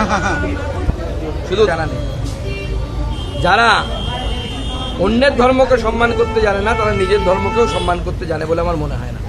শুধু জানা নেই। যারা অন্যের ধর্মকে সম্মান করতে জানে না তারা নিজের ধর্মকেও সম্মান করতে জানে বলে আমার মনে হয় না।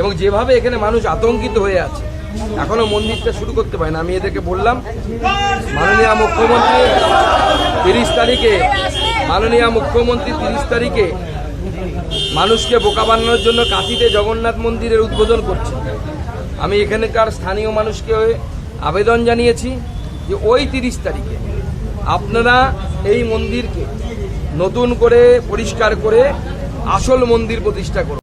এবং যেভাবে এখানে মানুষ আতঙ্কিত হয়ে আছে এখনও মন্দিরটা শুরু করতে পারে না। আমি এদেরকে বললাম মাননীয় মুখ্যমন্ত্রী তিরিশ তারিখে মাননীয় মুখ্যমন্ত্রী তিরিশ তারিখে মানুষকে বোকা বানানোর জন্য কাশিতে জগন্নাথ মন্দিরের উদ্বোধন করছে আমি এখানকার স্থানীয় মানুষকে আবেদন জানিয়েছি যে ওই তিরিশ তারিখে আপনারা এই মন্দিরকে নতুন করে পরিষ্কার করে আসল মন্দির প্রতিষ্ঠা করুন।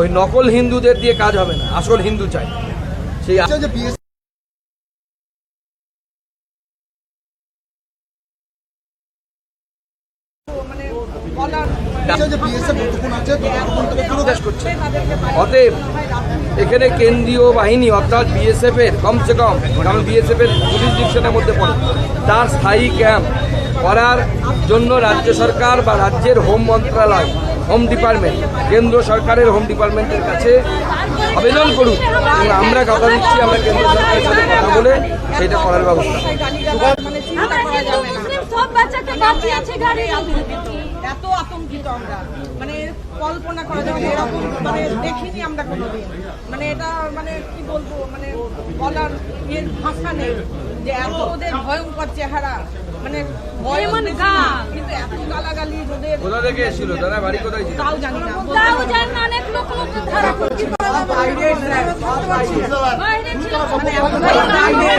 ওই নকল হিন্দুদের দিয়ে কাজ হবে না, আসল হিন্দু চাই। সেই যে বিএস যে বিএসএফ যতক্ষণ আছে ততক্ষণ থেকে পুরো বিশ্বাস করছে অতএব এখানে কেন্দ্রীয় বাহিনী অর্থাৎ বিএসএফ এর কমসে কম, কারণ বিএসএফ এর জুরিসডিকশনের মধ্যে পড়ে, তার স্থায়ী ক্যাম্প করার জন্য রাজ্য সরকার বা রাজ্যের হোম মন্ত্রণালয় হোম ডিপার্টমেন্ট কেন্দ্র সরকারের হোম ডিপার্টমেন্টের কাছে আবেদন করুন এবং আমরা কথা দিচ্ছি, আমরা কেন্দ্র সরকারের সাথে কথা বলে সেটা করার ব্যবস্থা। এত আতঙ্কিত আমরা। মানে কল্পনা করা যাবে এরকম মানে দেখিনি আমরা কোনোদিন। মানে এটা মানে কি বলব মানে বলার এর ভাষা নেই যে এত ওদের ভয়ঙ্কর চেহারা। মানে। কিন্তু এত গালাগালি ওদের কোথা থেকে এসেছিল? তারা বাড়ি কোথায় ছিল? তাও জানি না। তাও জান না অনেক লোক লোক ধরা পড়ছে। বাইরে ছিল।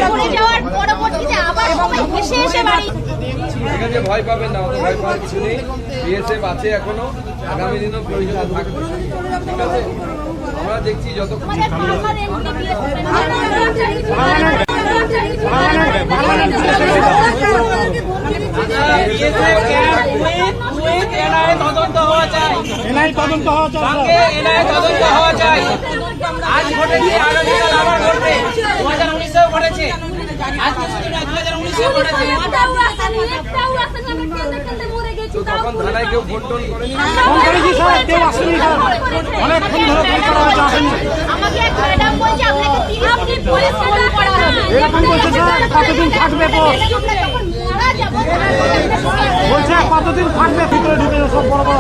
মানে যাওয়ার পরবর্তীতে আবার সবাই হেসে হেসে বাড়ি আছে ভয় পাবেন না ভয় পাওয়ার কিছু নেই বিএসএফ আছে এখনও আগামী দিনও প্রয়োজন থাকবে ঠিক আছে আমরা দেখছি যত খুশি আমাদের সামনে পাড়ার এমপি তদন্ত হওয়া চাই তদন্ত হওয়া চাই আজ ঘটেছে আগামীকাল আবার ঘটবে দু এরকম বলছে স্যার কতদিন থাকবে? বলছে কতদিন থাকবে? ভিতরে ঢুকে সব বড় বড়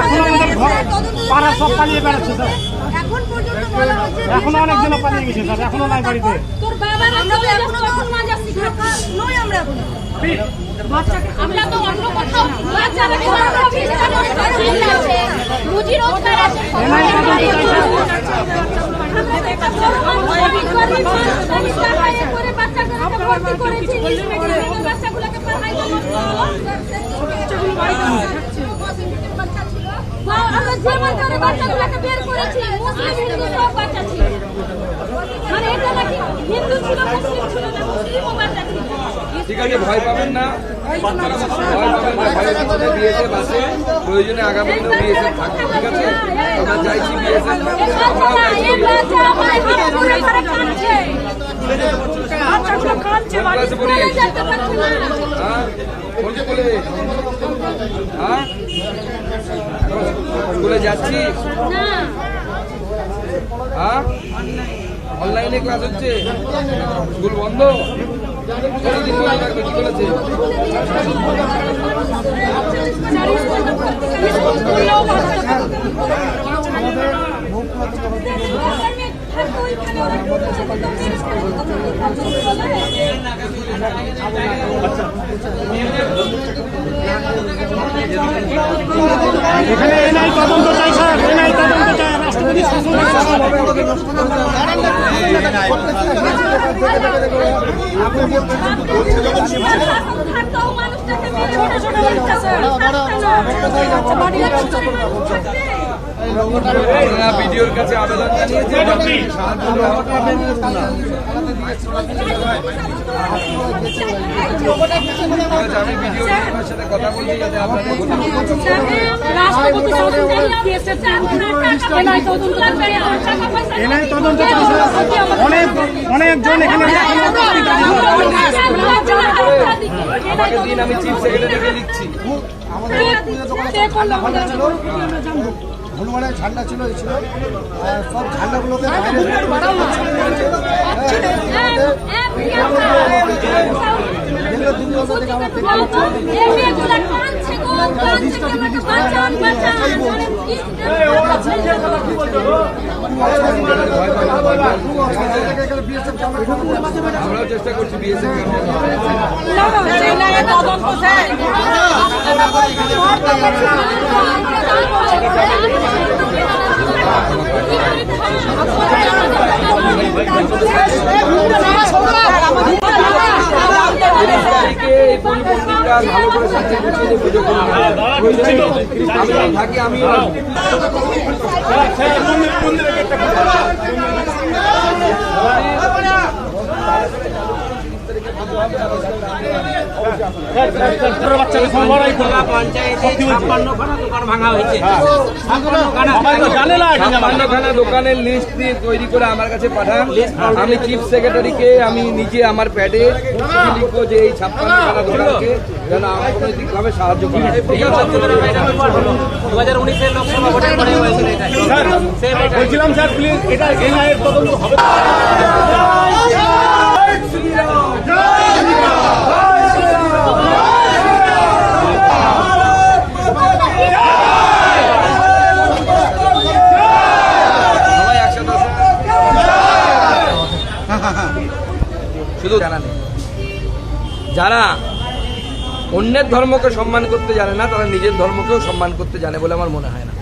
এখন আমাদের ঘর পাড়া সব পালিয়ে বেড়াচ্ছে স্যার। এখন অনেকজন পালিয়ে গেছে স্যার এখনও নাই বাড়িতে তোর শিখাবো নই আমরা এখন আমরা তো অন্য কোথাও রুজি রোজগার আছে বাচ্চাগুলোকে পড়াই আমরা যেমন করে বাচ্চাগুলোকে বের করেছি মুসলিম হিন্দু সব বাচ্চা ছিল। মানে এটা নাকি হিন্দু ছিল মুসলিম ছিল না মুসলিমও বাচ্চা ছিল। ঠিক আছে ভয় পাবেন না। ভয় পাবেন প্রয়োজনে আগামী দিনেও বিএসএফ থাকবে ঠিক আছে? আমরা চাইছি পড়ি হ্যাঁ? কোন হ্যাঁ? স্কুলে যাচ্ছি? হ্যাঁ? অনলাইনে ক্লাস হচ্ছে? স্কুল বন্ধ? কতদিন বন্ধ থাকবে কি বলেছে এখানে এনআই তদন্ত চাই স্যার এনআই তদন্ত চাই রাষ্ট্রপতি শাসন মানুষটাকে মেরে ছোট ছোট বাচ্চা আপনারা ভিডিওর কাছে আবেদন সাহায্য না। আমি ভিডিও সাথে কথা বলছি যাতে অনেক অনেকজন এখানে আমাকে দিন আমি চিফ সেক্রেটারিকে লিখছি হনুমানের ঝান্ডা ছিল এই ছিল। আর সব ঝান্ডাগুলোকে বাইরে আমরাও চেষ্টা করছি বিএসএফ তদন্ত পরিবর্তনটা ভালো করে সাথে গুছিয়ে পুজো করুন। থাকি আমি বাচ্চাকে দোকানের লিস্ট দিয়ে তৈরি করে আমার কাছে পাঠান। আমি চিফ সেক্রেটারিকে আমি নিজে আমার প্যাডে লিখব যে এই ছাপ্পান্নখানা দোকানকে যেন সাহায্য করা। বলছিলাম স্যার প্লিজ এটা তদন্ত হবে। শুধু জানা নেই যারা অন্যের ধর্মকে সম্মান করতে জানে না, তারা নিজের ধর্মকেও সম্মান করতে জানে বলে আমার মনে হয় না।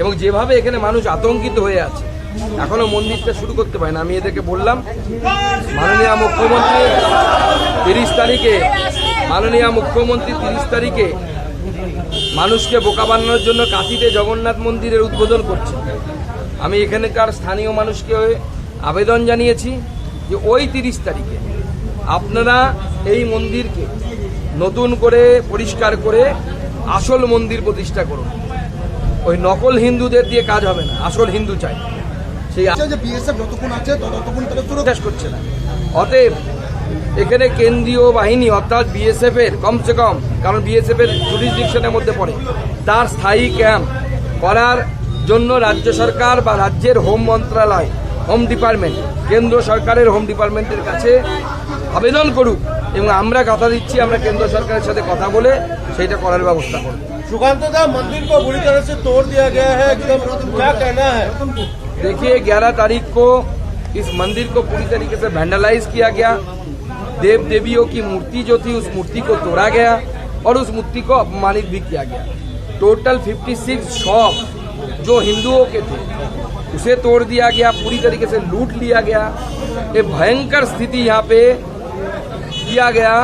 এবং যেভাবে এখানে মানুষ আতঙ্কিত হয়ে আছে, এখনও মন্দিরটা শুরু করতে পারে না। আমি এদেরকে বললাম, মাননীয় মুখ্যমন্ত্রী তিরিশ তারিখে, মাননীয় মুখ্যমন্ত্রী তিরিশ তারিখে মানুষকে বোকা বানানোর জন্য কাশিতে জগন্নাথ মন্দিরের উদ্বোধন করছে। আমি এখানকার স্থানীয় মানুষকে আবেদন জানিয়েছি। যে ওই তিরিশ তারিখে আপনারা এই মন্দিরকে নতুন করে পরিষ্কার করে আসল মন্দির প্রতিষ্ঠা করুন। ওই নকল হিন্দুদের দিয়ে কাজ হবে না আসল হিন্দু চাই। সেই বিশ্বাস করছে না। অতএব এখানে কেন্দ্রীয় বাহিনী অর্থাৎ বিএসএফ এর কমসে কম কারণ বিএসএফ এর জুরিসডিকশনের মধ্যে পড়ে তার স্থায়ী ক্যাম্প করার জন্য রাজ্য সরকার বা রাজ্যের হোম মন্ত্রণালয় হোম ডিপার্টমেন্ট কেন্দ্র সরকারের হোম ডিপার্টমেন্টের কাছে আবেদন করুক এবং আমরা কথা দিচ্ছি আমরা কেন্দ্র সরকারের সাথে কথা বলে সেইটা করার ব্যবস্থা করব सुकांत दा मंदिर को बुरी तरह से तोड़ दिया गया है एकदम क्या कहना है देखिए 11 तारीख को इस मंदिर को पूरी तरीके से वैंडलाइज किया गया देव देवियों की मूर्ति जो थी उस मूर्ति को तोड़ा गया और उस मूर्ति को अपमानित भी किया गया टोटल 56 शॉप जो हिंदुओं के थे उसे तोड़ दिया गया पूरी तरीके से लूट लिया गया। ये भयंकर स्थिति यहाँ पे किया गया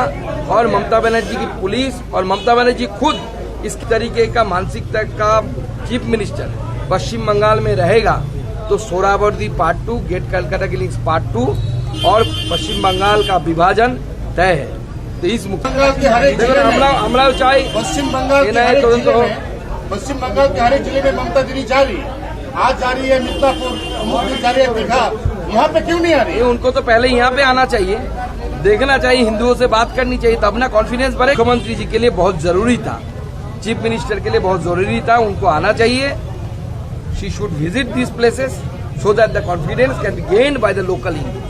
और ममता बनर्जी की पुलिस और ममता बनर्जी खुद इस तरीके का मानसिकता का चीफ मिनिस्टर पश्चिम बंगाल में रहेगा तो Suhrawardy part to get Calcutta की लिंक्स पार्ट टू और पश्चिम बंगाल का विभाजन तय है। तो इस मुख्य पश्चिम बंगाल पश्चिम बंगाल के हरे ज़िले में ममता दीदी जारी है आज जा रही है मिर्जापुर जा रही है दीघा। यहाँ पे क्यों नहीं आ रही? उनको तो पहले यहाँ पे आना चाहिए। देखना चाहिए, हिंदुओं से बात करनी चाहिए, तब ना कॉन्फिडेंस बढ़े। मुख्यमंत्री जी के लिए बहुत ज़रूरी था। चीफ मिनिस्टर के लिए बहुत ज़रूरी था, उनको आना चाहिए। She should visit this places so that the confidence can be gain by the local Hindus.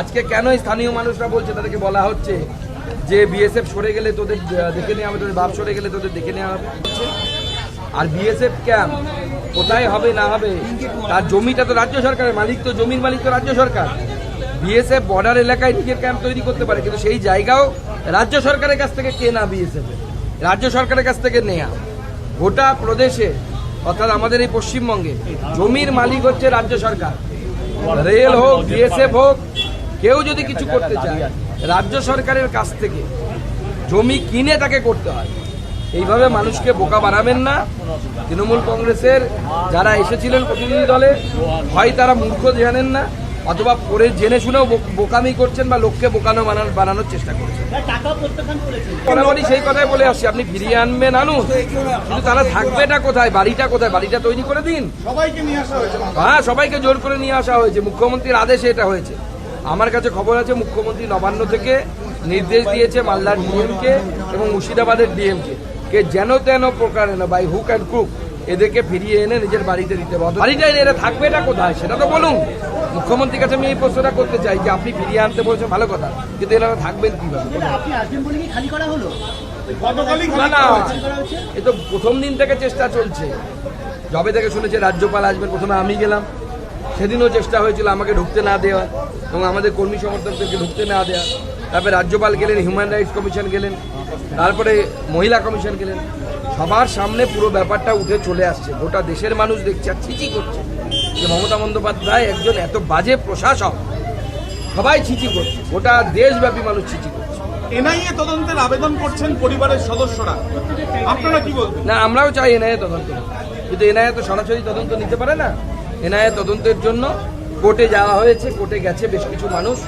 আজকে কেন স্থানীয় মানুষরা বলছে? তাদেরকে বলা হচ্ছে যে বিএসএফ সরে গেলে তোদের দেখে নেওয়া হবে, তোদের বাপ সরে গেলে তোদের দেখে নেওয়া হবে। আর বিএসএফ ক্যাম্প কোথায় হবে, না হবে? তার জমিটা তো রাজ্য সরকারের মালিক, তো জমির মালিক তো রাজ্য সরকার। বিএসএফ বর্ডার এলাকায় নিজের ক্যাম্প তৈরি করতে পারে, কিন্তু সেই জায়গাও রাজ্য সরকারের কাছ থেকে কেনা বিএসএফ রাজ্য সরকারের কাছ থেকে নেয়া। গোটা প্রদেশে, অর্থাৎ আমাদের এই পশ্চিমবঙ্গে, জমির মালিক হচ্ছে রাজ্য সরকার। রেল হোক বিএসএফ হোক, কেউ যদি কিছু করতে চায়, রাজ্য সরকারের কাছ থেকে জমি কিনে তাকে করতে হয়। এইভাবে মানুষকে বোকা বানাবেন না। তৃণমূল কংগ্রেসের যারা এসেছিলেন প্রতিনিধি দলে, হয় তারা মূর্খ জানেন না। অথবা পরে জেনে শুনেও বোক- বোকামি করছেন বা লোককে বোকানো বানানো- বানানোর চেষ্টা করছেন। বরাবরই সেই কথাই বলে আসছি আপনি ফিরিয়ে আনবেন আনুন কিন্তু তারা থাকবে থাকবেটা কোথায়? বাড়িটা কোথায়? বাড়িটা তৈরি করে দিন। সবাইকে নিয়ে আসা হয়েছে হ্যাঁ সবাইকে জোর করে নিয়ে আসা হয়েছে। মুখ্যমন্ত্রীর আদেশে এটা হয়েছে। আমার কাছে খবর আছে মুখ্যমন্ত্রী নবান্ন থেকে নির্দেশ দিয়েছে মালদার ডিএমকে এবং মুর্শিদাবাদের ডিএমকে। কে যেন তেন প্রকারে না বাই হুক অ্যান্ড ক্রুক এদেরকে ফিরিয়ে এনে নিজের বাড়িতে দিতে হবে। বাড়িটা এনে এরা থাকবে এটা কোথায়? সেটা তো বলুন। মুখ্যমন্ত্রীর কাছে আমি এই প্রশ্নটা করতে চাই যে আপনি ফিরিয়ে আনতে বলছেন ভালো কথা। কিন্তু এনারা থাকবেন কীভাবে? আপনি আসবেন বলে কি খালি করা হলো? না না। এ তো প্রথম দিন থেকে চেষ্টা চলছে। যবে থেকে শুনেছে রাজ্যপাল আসবেন প্রথমে আমি গেলাম। সেদিনও চেষ্টা হয়েছিল আমাকে ঢুকতে না দেওয়া এবং আমাদের কর্মী সমর্থকদেরকে ঢুকতে না দেওয়া। তারপরে রাজ্যপাল গেলেন হিউম্যান রাইটস কমিশন গেলেন তারপরে মহিলা কমিশন গেলেন। সবার সামনে পুরো ব্যাপারটা উঠে চলে আসছে। গোটা দেশের মানুষ দেখছে আর ছিচি করছে। যে মমতা বন্দ্যোপাধ্যায় একজন এত বাজে প্রশাসক সবাই ছিচি করছে। গোটা দেশব্যাপী মানুষ ছিচি করছে। এনআইএ তদন্তের আবেদন করছেন পরিবারের সদস্যরা। আপনারা কি বলবেন? না আমরাও চাই এনআইএ তদন্ত কিন্তু এনআইএ তো সরাসরি তদন্ত নিতে পারে না। এনআইএ তদন্তের জন্য কোর্টে যাওয়া হয়েছে কোর্টে গেছে বেশ কিছু মানুষ।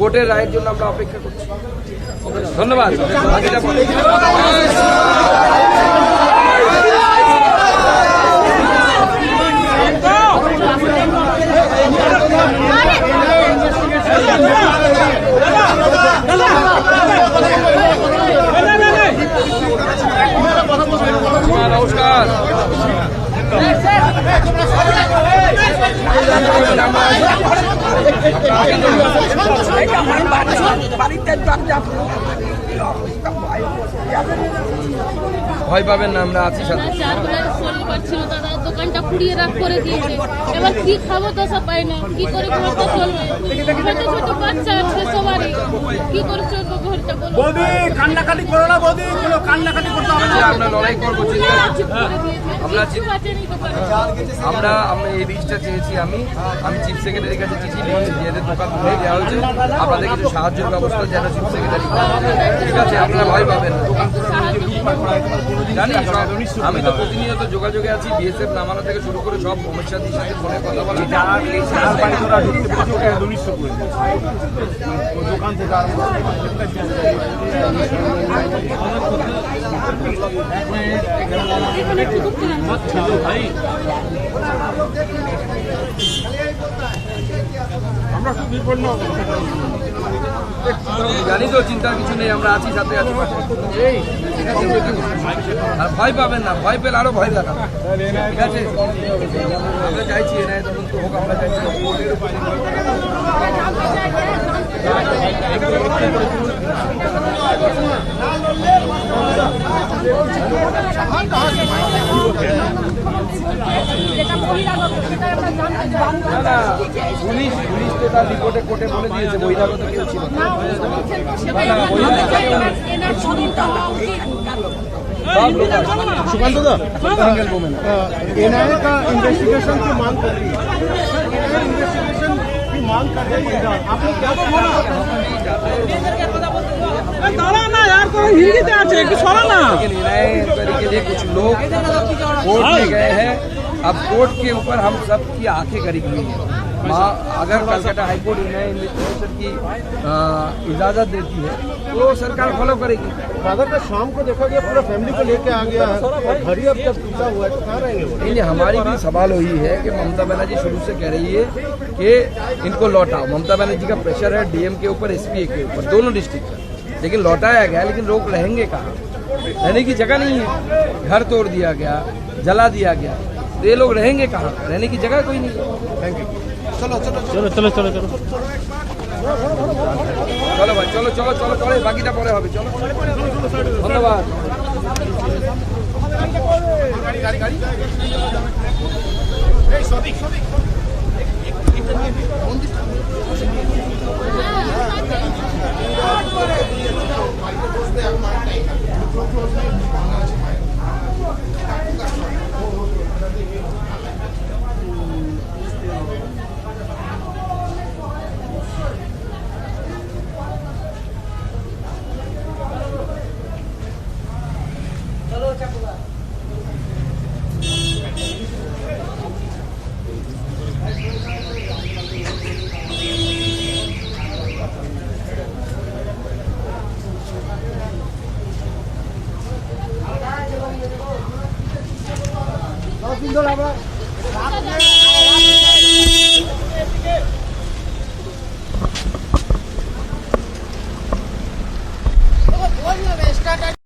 কোর্টের রায়ের জন্য আমরা অপেক্ষা করছি। ধন্যবাদ বাকিটা পরে। মা, নমস্কার ভয় পাবেন না আমরা আছি সাথে চারবেলার শনিবার ছিল দাদা দোকানটা পুড়িয়ে রাখ করে দিয়েছে। এবার কি খাব তো সব পাই না। কি করে ঘরটা চলবে? ছোট ছোট বাচ্চা আছে সবারই। কি করে চলবে ঘরটা বলো? বৌদি কান্নাকাটি করো না বৌদি কোনো কান্নাকাটি করতে হবে যে আমরা লড়াই করব চিন্তা আমরা আমরা আমরা এই লিস্টটা চেয়েছি আমি। আমি চিফ সেক্রেটারির কাছে চিঠি লিখেছি যে এদের দোকান খুলে দেওয়া হয়েছে। আপনাদের কিছু সাহায্যের ব্যবস্থা যেন চিফ সেক্রেটারি ঠিক আছে আপনারা ভয় পাবেন জানি আমি তো প্রতিনিয়ত যোগাযোগে আছি বিএসএফ নামানো থেকে শুরু করে সব সমস্যাদের সাথে ফোনে কথা বলা এখানে একটু ঢুকতে না জানি তো চিন্তার কিছু নেই আমরা আছি সাথে আছি। আর ভয় পাবেন না ভয় পেলে আরও ভয় দেখাবেন। ঠিক আছে? আমরা চাইছি এনআই তদন্ত হোক আমরা চাইছি পুলিশ পুলিশ তো তার রিপোর্টে কোর্টে বলে দিয়েছে বহিরাগত কেউ ছিল না। না, না, বহিরাগত কেউ নেই। সব লোক আছে। सुकांत दा एनआईए का इन्वेस्टिगेशन की मांग कर रही है इन्वेस्टिगेशन की मांग कर रही है आप लोग क्या लिए कुछ लोग कोर्ट में गए हैं। अब कोर्ट के ऊपर हम सब की आँखें करी हुई हैं। माँ अगर कलकत्ता हाईकोर्ट इन्हें इन्वेस्टिगेशन की इजाज़त देती है तो सरकार फॉलो करेगी। फादर का शाम को देखा गया पूरा फैमिली को लेके आ गया है। घर ही अब तक टूटा हुआ है तो कहाँ रहेंगे नहीं हमारी भी सवाल वही है कि ममता बनर्जी शुरू से कह रही है कि इनको लौटाओ। ममता बनर्जी का प्रेशर है डीएम के ऊपर एसपी के ऊपर दोनों डिस्ट्रिक्ट लेकिन लौटाया गया लेकिन लोग रहेंगे कहाँ रहने की जगह नहीं है घर तोड़ दिया गया जला दिया गया तो ये लोग रहेंगे कहाँ रहने की जगह कोई नहीं है थैंक यू चलो चलो চলো ভাই চলো চলো চলো চলো বাকিটা পরে হবে চলো ধন্যবাদ Thank you.